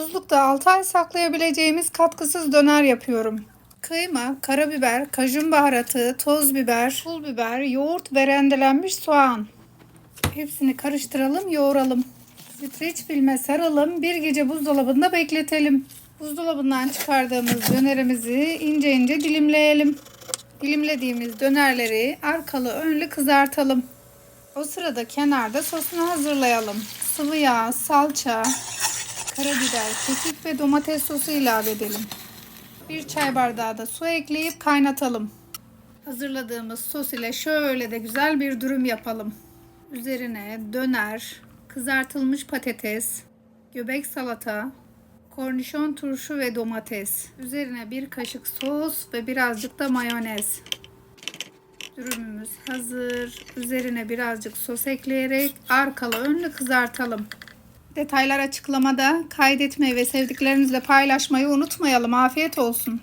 Buzlukta 6 ay saklayabileceğimiz katkısız döner yapıyorum. Kıyma, karabiber, kajun baharatı, toz biber, pul biber, yoğurt ve rendelenmiş soğan. Hepsini karıştıralım, yoğuralım. Streç filme saralım, bir gece buzdolabında bekletelim. Buzdolabından çıkardığımız dönerimizi ince ince dilimleyelim. Dilimlediğimiz dönerleri arkalı önlü kızartalım. O sırada kenarda sosunu hazırlayalım. Sıvı yağ, salça, karabiber, kekik ve domates sosu ilave edelim. Bir çay bardağı da su ekleyip kaynatalım. Hazırladığımız sos ile şöyle de güzel bir dürüm yapalım. Üzerine döner, kızartılmış patates, göbek salata, kornişon turşu ve domates. Üzerine bir kaşık sos ve birazcık da mayonez. Dürümümüz hazır. Üzerine birazcık sos ekleyerek arkalı önlü kızartalım. Detaylar açıklamada. Kaydetmeyi ve sevdiklerinizle paylaşmayı unutmayalım. Afiyet olsun.